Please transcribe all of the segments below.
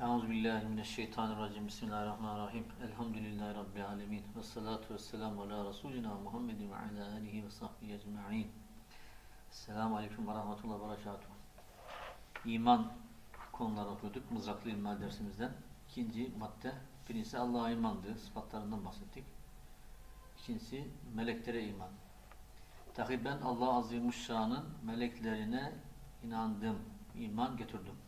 Euzubillahimineşşeytanirracim. Bismillahirrahmanirrahim. Elhamdülillahi Rabbil alemin. Ve salatu ve selamu ala Resulina Muhammedin ve ala alihi ve sahbihi ecma'in. Selamun Aleyküm ve Rahmetullah ve Berekatuhu. İman konuları okuduk. Mızraklı İlmihal dersimizden. İkinci madde. Birincisi Allah'a imandı. Sıfatlarından bahsettik. İkincisi meleklere iman. Tabi ben Allah Azimuşşan'ın meleklerine inandım. iman getirdim.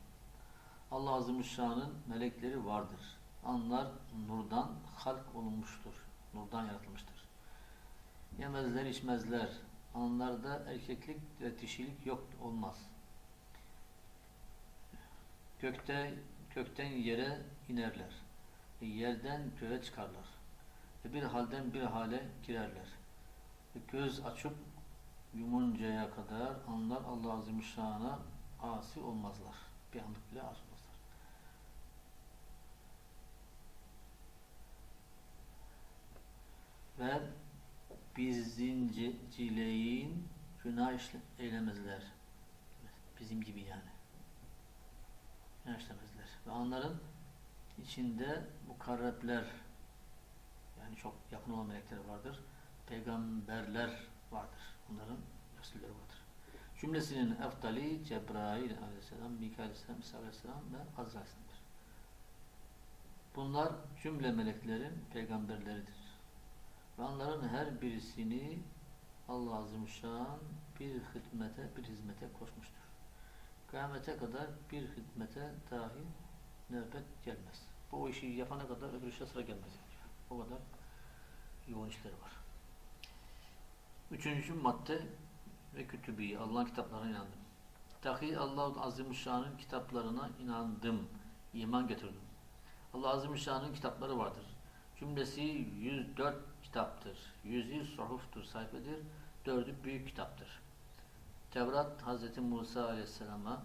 Allah Azimuşşan'ın melekleri vardır. Onlar nurdan halk olunmuştur. Nurdan yaratılmıştır. Yemezler, içmezler. Onlarda erkeklik ve dişilik yok olmaz. Gökte kökten yere inerler. E, yerden göğe çıkarlar. E, bir halden bir hale girerler. E, göz açıp yumuncaya kadar onlar Allah Azimüşşan'a asi olmazlar. Bir anlık bile asi Ve bizincileyin günah işle, eylemezler. Bizim gibi yani. Günah işlemezler. Ve onların içinde mukarrepler yani çok yakın olan melekler vardır. Peygamberler vardır. Bunların Resulleri vardır. Cümlesinin eftali Cebrail aleyhisselam, Mikail aleyhisselam, İsa aleyhisselam ve Azrail. Bunlar cümle meleklerin peygamberleridir. Ve onların her birisini Allah Azimüşşan bir hizmete, bir hizmete koşmuştur. Kıyamete kadar bir hizmete dahi nöbet gelmez. Bu o işi yapana kadar öbür işe sıra gelmez. O kadar yoğun işleri var. Üçüncü madde ve kütübü. Allah'ın kitaplarına inandım. Dahi Allah Azimüşşan'ın kitaplarına inandım. iman getirdim. Allah Azimüşşan'ın kitapları vardır. Cümlesi 104 kitaptır. Yüzü suhuftur, sayfadır. Dördü büyük kitaptır. Tevrat Hz. Musa Aleyhisselam'a,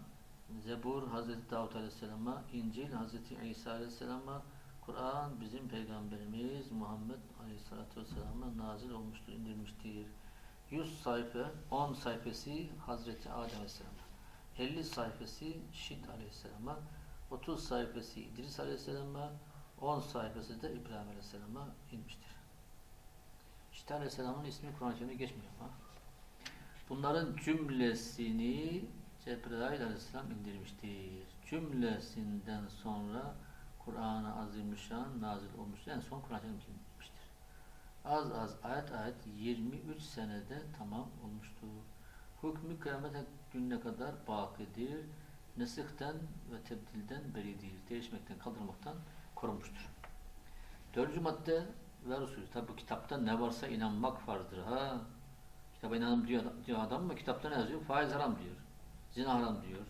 Zebur Hz. Davut Aleyhisselam'a, İncil Hz. İsa Aleyhisselam'a, Kur'an bizim Peygamberimiz Muhammed Aleyhisselatü Vesselam'a nazil olmuştur, indirmiştir. 100 sayfa, 10 sayfası Hazreti Adem Aleyhisselam'a, 50 sayfası Şit Aleyhisselam'a, 30 sayfası İdris Aleyhisselam'a, 10 sayfası da İbrahim Aleyhisselam'a inmiştir. Şit Aleyhisselam'ın ismi Kur'an-ı Kerim'de geçmiyor ama. Bunların cümlesini Cebrail Aleyhisselam indirmiştir. Cümlesinden sonra Kur'an-ı Azimüşşan nazil olmuştur. En son Kur'an-ı Kerim indirmiştir. Az az ayet ayet 23 senede tamam olmuştur. Hükmü kıyamet gününe kadar bakidir. Nesihten ve tebdilden beridir. Değişmekten, kaldırmaktan korunmuştur. Dördüncü madde ve Resul. Tabi bu kitapta ne varsa inanmak farzdır. Ha? Kitaba inanım diyor, diyor adam mı? Kitapta ne yazıyor? Faiz haram diyor. Zina haram diyor.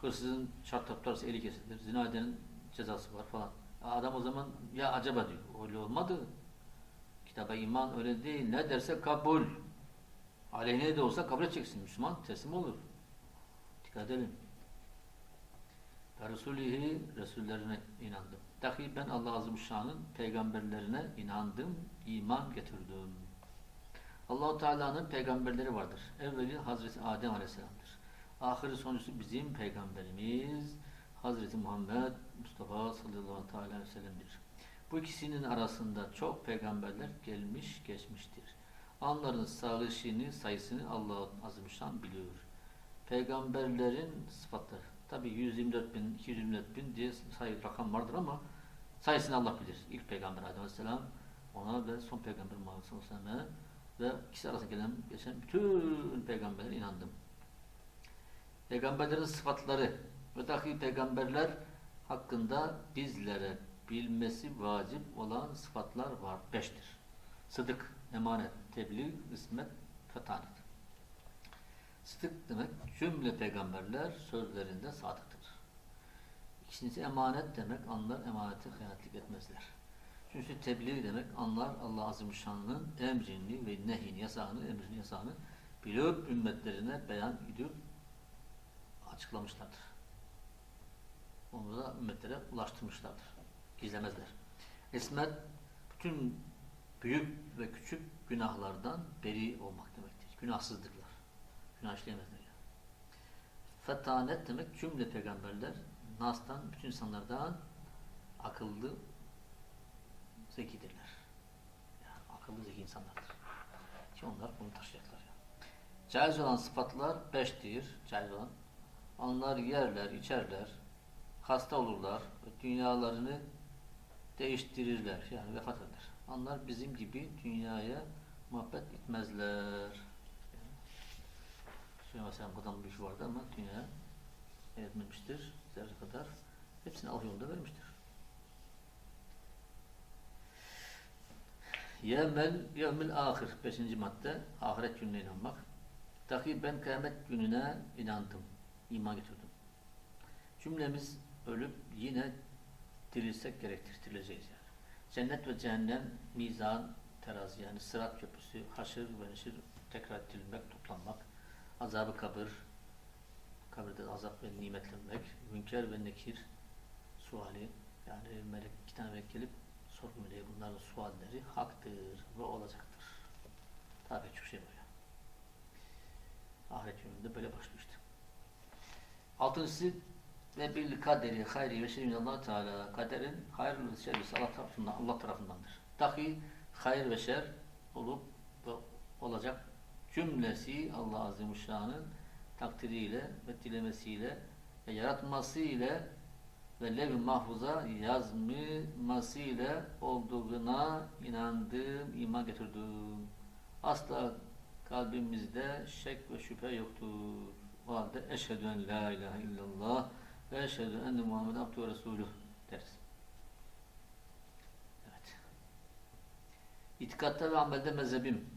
Hırsızın şart taptarsa eli kesilir. Zina edenin cezası var falan. Adam o zaman ya acaba diyor. Öyle olmadı. Kitaba iman öyle değil. Ne derse kabul. Aleyhine de olsa kabul edeceksin. Müslüman teslim olur. Dikkat edelim. Resulihi Resullerine inandım. Dahi ben Allah Azimüşşan'ın peygamberlerine inandım, iman getirdim. Allahu Teala'nın peygamberleri vardır. Evveli Hazreti Adem Aleyhisselam'dır. Ahiri sonuncusu bizim peygamberimiz Hazreti Muhammed Mustafa sallallahu aleyhi ve sellem'dir. Bu ikisinin arasında çok peygamberler gelmiş geçmiştir. Onların sağışını, sayısını Allah Azimüşşan biliyor. Peygamberlerin sıfatları. Tabi 124 bin, 224 bin diye sayı rakam vardır ama sayısını Allah bilir. İlk peygamber Aleyhisselam ona ve son peygamber Muhammed sallallahu aleyhi ve sellem'e ve ikisi arasında gelen geçen bütün peygamberlere inandım. Peygamberlerin sıfatları ve dahi peygamberler hakkında bizlere bilmesi vacip olan sıfatlar var. Beştir. Sıdık, emanet, tebliğ, ismet, fetanet. Sıdık demek cümle peygamberler sözlerinde sadıktır. İkincisi emanet demek onlar emaneti hıyanetlik etmezler. Üçüncüsü tebliğ demek onlar Allah Azimüşşan'ın emrini ve nehin yasağını, emrini yasağını bilip ümmetlerine beyan edip açıklamışlardır. Onu da ümmetlere ulaştırmışlardır. Gizlemezler. Esmet bütün büyük ve küçük günahlardan beri olmak demektir. Günahsızdırlar. Günah işleyemezler. Yani. Fetanet demek cümle peygamberler Nas'tan, bütün insanlardan akıllı, zekidirler. Yani akıllı, zeki insanlardır. Ki onlar bunu taşıyacaklar. Yani. Caiz olan sıfatlar beştir. Caiz olan. Onlar yerler, içerler, hasta olurlar, dünyalarını değiştirirler. Yani vefat eder. Onlar bizim gibi dünyaya muhabbet etmezler. Şöyle mesela kadın bir şey vardı ama dünyaya etmemiştir. Zerre kadar. Hepsini Allah yolunda vermiştir. Yevmel, yevmel ahir. Beşinci madde. Ahiret gününe inanmak. Dahi ben kıyamet gününe inandım. iman getirdim. Cümlemiz ölüp yine dirilsek gerektir. Dirileceğiz yani. Cennet ve cehennem, mizan, terazi yani sırat köprüsü, haşır ve neşir, tekrar dirilmek, toplanmak, azabı kabir, kabirde azap ve nimetlenmek, münker ve nekir suali, yani melek, iki tane melek gelip sorguluyor bunların sualleri haktır ve olacaktır. Tabi çok şey ya. Ahiret yönünde böyle başlıyor işte. Altıncısı ve bil kaderi hayri ve şerri Allah Teala kaderin hayırlı ve şerrisi Allah tarafından Allah tarafındandır. Dahi hayır ve şer olup ve olacak cümlesi Allah Azimuşşan'ın takdiriyle ve dilemesiyle ve yaratmasıyla ve lev-i mahfuza yazılmasıyla olduğuna inandım, iman getirdim. Asla kalbimizde şek ve şüphe yoktur. O halde eşhedü en la ilahe illallah ve eşhedü enne Muhammed abdü ve resulüh deriz. Evet. İtikatta ve amelde mezhebim,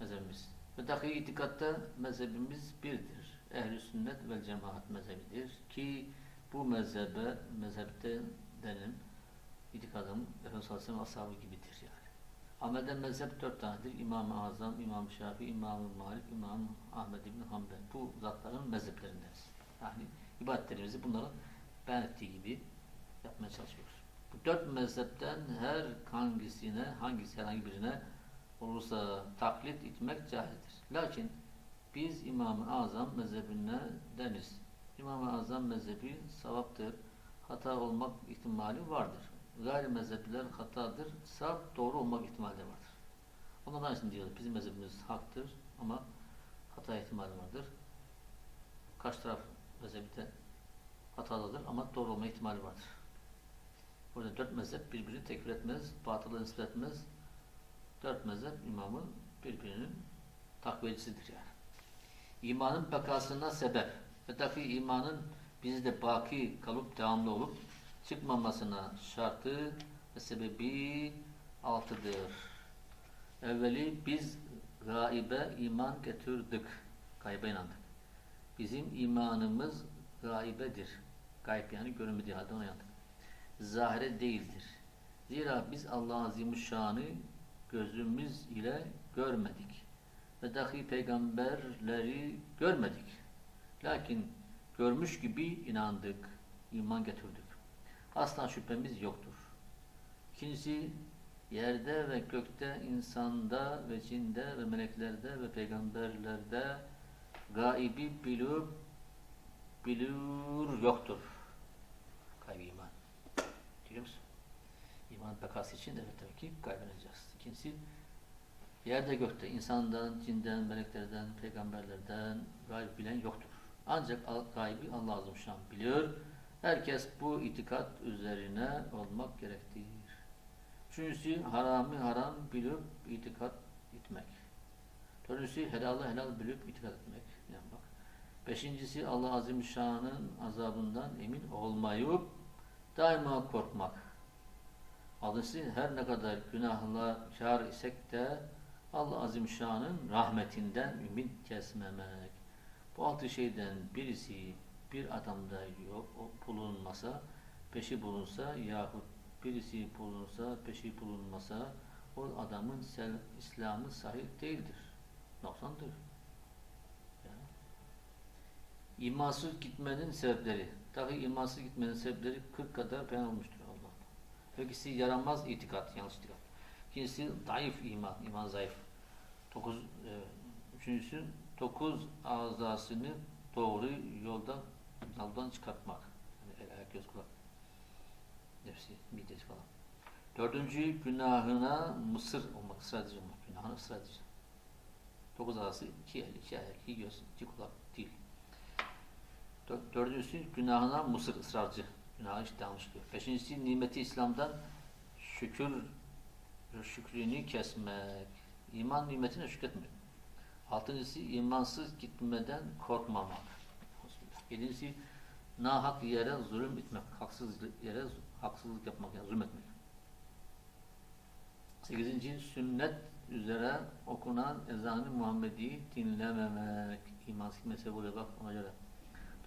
mezhebimiz. Ve dahi itikatta mezhebimiz birdir. Ehl-i sünnet ve cemaat mezhebidir ki bu mezhebe, mezhepte denim itikadım Efendimiz Aleyhisselam ashabı gibidir yani. Amelde mezhep dört tanedir. İmam-ı Azam, İmam Şafii, İmam-ı Malik, İmam Ahmed İbni Hanbel. Bu zatların mezheplerindeyiz. Yani ibadetlerimizi bunların beyan ettiği gibi yapmaya çalışıyoruz. Bu dört mezhepten her hangisine, hangisi herhangi birine olursa taklit etmek caizdir. Lakin biz İmam-ı Azam mezhebine deniz. İmam-ı Azam mezhebi savaptır. Hata olmak ihtimali vardır. Gayri mezhepliler hatadır. Saf doğru olmak ihtimali vardır. Ondan aynısını diyoruz. Bizim mezhebimiz haktır ama hata ihtimali vardır. Karşı taraf mezhebi de hatalıdır ama doğru olma ihtimali vardır. Burada dört mezhep birbirini tekfir etmez, batılı nispet etmez. Dört mezhep imamı birbirinin takviyecisidir yani. İmanın bekasına sebep ve dahi imanın bizde baki kalıp devamlı olup çıkmamasına şartı ve sebebi altıdır. Evveli biz gaibe iman getirdik. Gaybe inandık. Bizim imanımız gaibedir. Gayb yani görünmediği halde ona inandık. Zahire değildir. Zira biz Allah'ın azimüşşanı gözümüz ile görmedik. Ve dahi peygamberleri görmedik. Lakin görmüş gibi inandık, iman getirdik. Asla şüphemiz yoktur. İkincisi, yerde ve gökte, insanda ve cinde ve meleklerde ve peygamberlerde gaibi bilür, bilür yoktur. Gaybi iman. Biliyor musun? İman bekası için evet tabii ki kaybedeceğiz. İkincisi, yerde gökte, insandan, cinden, meleklerden, peygamberlerden gayb bilen yoktur. Ancak gaybi Allah Azimüşşan biliyor. Herkes bu itikat üzerine olmak gerektir. Üçüncüsü haramı haram bilip itikat etmek. Dördüncüsü helalı helal bilip itikat etmek. Yapmak. Beşincisi Allah Azimüşşan'ın azabından emin olmayıp daima korkmak. Altıncısı her ne kadar günahla kar isek de Allah Azimüşşan'ın rahmetinden ümit kesmemek. Bu altı şeyden birisi bir adamda yok bulunmasa, peşi bulunsa yahut birisi bulunsa, peşi bulunmasa o adamın İslam'ı sahih değildir. Noksandır. Yani. İmansız gitmenin sebepleri. Tabi imansız gitmenin sebepleri 40 kadar beyan olmuştur Allah. Ökisi yaramaz itikat, yanlış itikat. İkincisi zayıf iman, iman zayıf. Dokuz, e, üçüncüsü dokuz azasını doğru yoldan yoldan çıkartmak. Yani el, ayak, göz, kulak. Nefsi, midesi falan. Dördüncü günahına mısır olmak, ısrar olmak. Günahına ısrar edici. Dokuz arası, iki el, iki ayak, iki göz, iki kulak, dil. Dör- Dördüncüsü günahına mısır, ısrarcı. Günahı işte yanlış diyor. Beşincisi nimeti İslam'dan şükür, şükrünü kesmek. İman nimetine şükretmek. Altıncısı imansız gitmeden korkmamak. Yedincisi nahak yere zulüm etmek. Haksız yere haksızlık yapmak, yani zulmetmek. Sekizinci sünnet üzere okunan ezanı Muhammedi dinlememek. İmansız mezhep oluyor bak ona göre.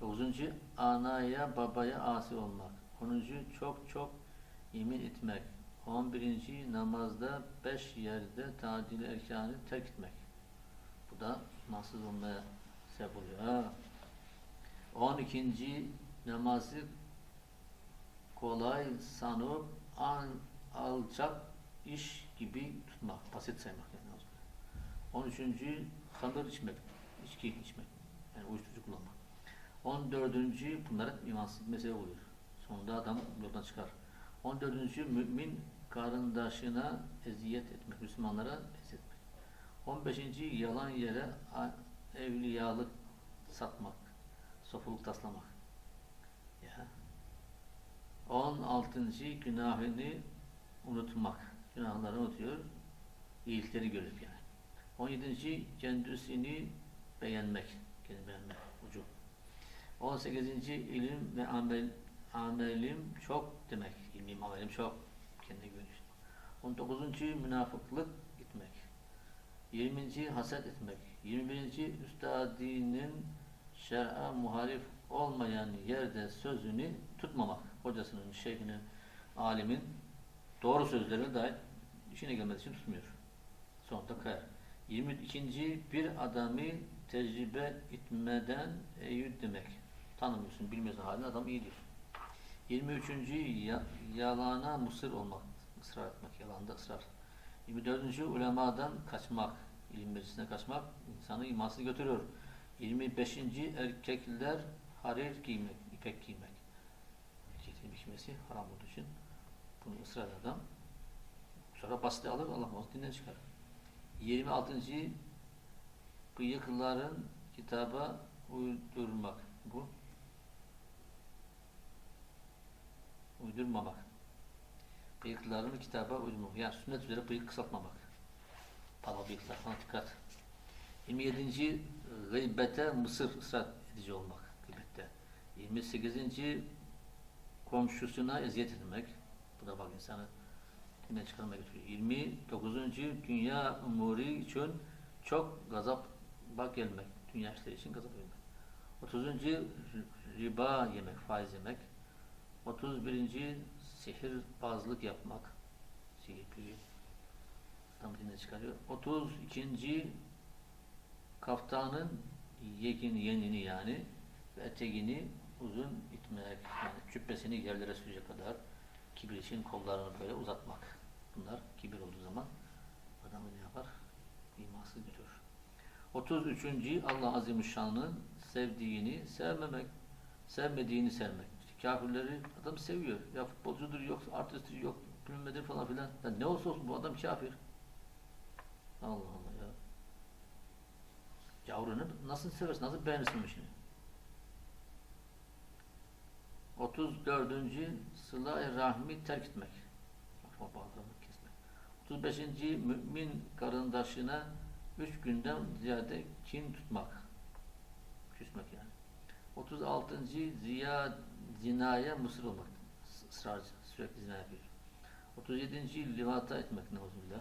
Dokuzuncu anaya babaya asi olmak. Onuncu çok çok yemin etmek. On birinci namazda beş yerde tadil erkanı terk etmek. Bu da imansız olmaya sebep oluyor. Ha. On ikinci namazı kolay sanıp an, alçak iş gibi tutmak, basit saymak yani. On üçüncü hamur içmek, içki içmek, yani uyuşturucu kullanmak. On dördüncü bunlar hep imansız mesele oluyor. Sonunda adam yoldan çıkar. On dördüncü mümin karındaşına eziyet etmek, Müslümanlara eziyet etmek. On beşinci yalan yere evliyalık satmak, sofuluk taslamak. Ya. On altıncı günahını unutmak. Günahları unutuyor, iyilikleri görüp yani. On yedinci kendisini beğenmek, kendini beğenmek, ucu. 18. ilim ve amel amelim çok demek. İlmim amelim çok. Kendine güveniş. 19. münafıklık gitmek. 20. haset etmek. 21. üstadinin şer'a muhalif olmayan yerde sözünü tutmamak. Hocasının, şeyhinin, alimin doğru sözlerine dair işine gelmediği için tutmuyor. Sonunda kayar. 22. bir adamı tecrübe etmeden eyyüd demek. Tanımıyorsun, bilmiyorsun halini adam iyi diyor. 23. Ya, yalana mısır olmak, ısrar etmek, yalanda ısrar. 24. ulemadan kaçmak, ilim meclisine kaçmak insanı imansız götürüyor. 25. erkekler harir giymek, ipek giymek. Erkeklerin giymesi haram olduğu için bunu ısrar adam sonra basit alır Allah onu dinden çıkar. 26. bıyıkların kitaba uydurmak. Bu uydurmamak. Bıyıklarını kitaba uydurmak. Yani sünnet üzere bıyık kısaltmamak. Pala bıyıklar dikkat. 27. gıybete mısır ısrar edici olmak. Gıybette. 28. komşusuna eziyet etmek. Bu da bak insanı dinden çıkarmaya götürüyor. 29. dünya umuri için çok gazaba gelmek. Dünya işleri için gazap gelmek. 30. riba yemek, faiz yemek. 31. sihirbazlık yapmak. Sihir büyü. Tam dinden çıkarıyor. 32. kaftanın yekini, yenini yani ve eteğini uzun itmek. Yani cübbesini yerlere sürecek kadar kibir için kollarını böyle uzatmak. Bunlar kibir olduğu zaman adamı ne yapar? İmansız götürür. 33. Allah Azimüşşan'ın sevdiğini sevmemek, sevmediğini sevmek. Kafirleri adam seviyor. Ya futbolcudur, yok artisttir, yok bilmedir falan filan. Ya ne olsa olsun bu adam kafir. Allah Allah ya. Yavrunu nasıl seversin, nasıl beğenirsin işini? 34. sıla rahmi terk etmek. Bağlarını kesmek. 35. mümin karındaşına üç günden ziyade kin tutmak. Küsmek yani. 36. ziya zinaya mısır olmak. Israrcı. Sürekli zina yapıyor. 37. livata etmek neuzullah.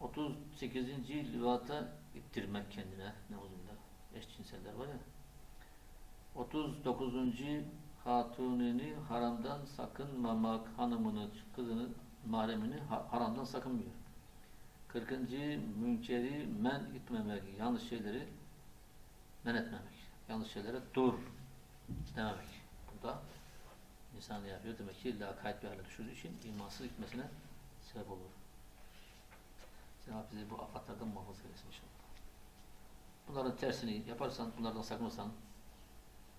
38. livata ittirmek kendine neuzullah. Eşcinseller var ya. 39. hatunini haramdan sakınmamak, hanımını, kızını, mahremini ha- haramdan sakınmıyor. 40. münkeri men etmemek, yanlış şeyleri men etmemek. Yanlış şeylere dur dememek. Bu da insan yapıyor? Demek ki lakayt bir hale düşürdüğü için imansız gitmesine sebep olur. Cenab-ı bizi bu afatlardan muhafaza eylesin inşallah. Bunların tersini yaparsan, bunlardan sakınırsan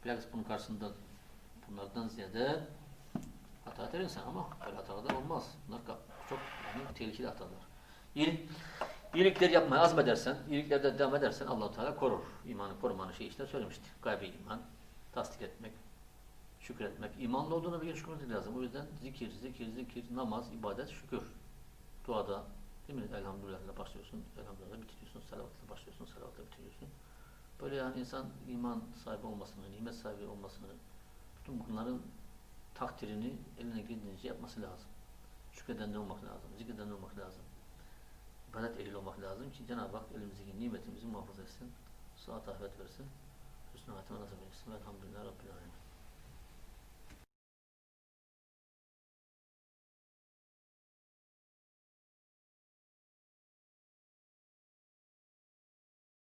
Bilakis bunun karşısında bunlardan ziyade hata eder insan ama böyle hatalar olmaz. Bunlar çok yani tehlikeli hatalar. İyilik, iyilikleri yapmaya azmedersen, iyiliklerde devam edersen allah Teala korur. İmanı korumanın şey işte söylemişti. Gaybi iman, tasdik etmek, şükretmek. İmanlı olduğuna bir şükretmek lazım. O yüzden zikir, zikir, zikir, namaz, ibadet, şükür. Duada değil mi? Elhamdülillah'la başlıyorsun, elhamdülillah'la bitiriyorsun, salavatla başlıyorsun, salavatla bitiriyorsun. Böyle yani insan iman sahibi olmasını, nimet sahibi olmasını, bütün bunların takdirini eline geldiğince yapması lazım. Şükreden olmak lazım, zikreden olmak lazım. İbadet ehli olmak lazım ki Cenab-ı Hak elimizdeki nimetimizi muhafaza etsin, sıhhat afiyet versin, hüsnü hatime nasip etsin. Velhamdülillah Rabbil Alemin.